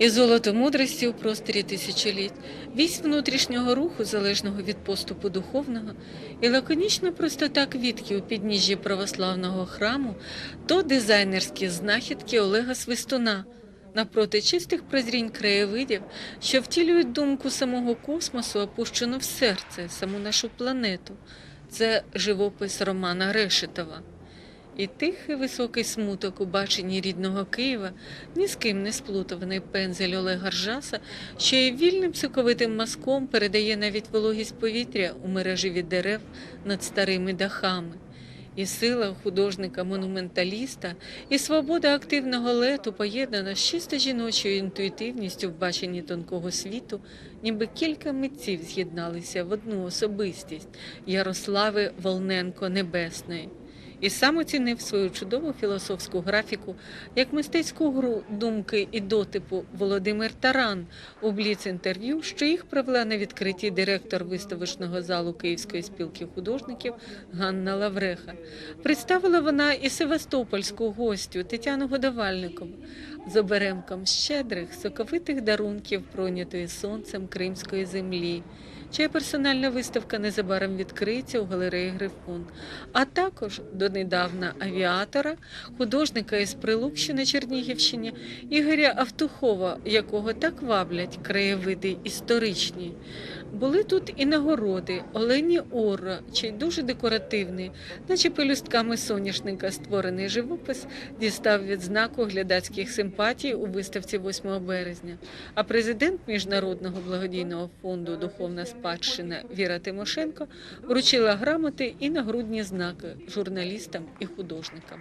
і золото мудрості у просторі тисячоліть, вісь внутрішнього руху, залежного від поступу духовного, і лаконічна простота квітки у підніжжі православного храму, то дизайнерські знахідки Олега Свистуна. Напроти чистих прозрінь краєвидів, що втілюють думку самого космосу, опущену в серце, саму нашу планету. Це живопис Романа Решетова. І тихий високий смуток у баченні рідного Києва ні з ким не сплутаний пензель Олега Ржаса, що і вільним соковитим мазком передає навіть вологість повітря у мережі від дерев над старими дахами. І сила художника-монументаліста, і свобода активного лету поєднана з чисто жіночою інтуїтивністю в баченні тонкого світу, ніби кілька митців з'єдналися в одну особистість Ярослави Волненко Небесної. І сам оцінив свою чудову філософську графіку як мистецьку гру думки і дотипу Володимир Таран у бліц-інтерв'ю, що їх провела на відкритті директор виставочного залу Київської спілки художників Ганна Лавреха. Представила вона і севастопольську гостю Тетяну Годовальникову з оберемком щедрих, соковитих дарунків, пройнятої сонцем кримської землі. Чия персональна виставка незабаром відкриється у галереї Грифон, а також донедавна авіатора, художника із Прилук, на Чернігівщині, Ігоря Автухова, якого так ваблять краєвиди історичні. Були тут і нагороди Олені Орра, чий дуже декоративний, наче пелюстками соняшника створений живопис, дістав відзнаку глядацьких симпатій у виставці 8 березня. А президент Міжнародного благодійного фонду Духовна спадщина Віра Тимошенко вручила грамоти і нагрудні знаки журналістам і художникам.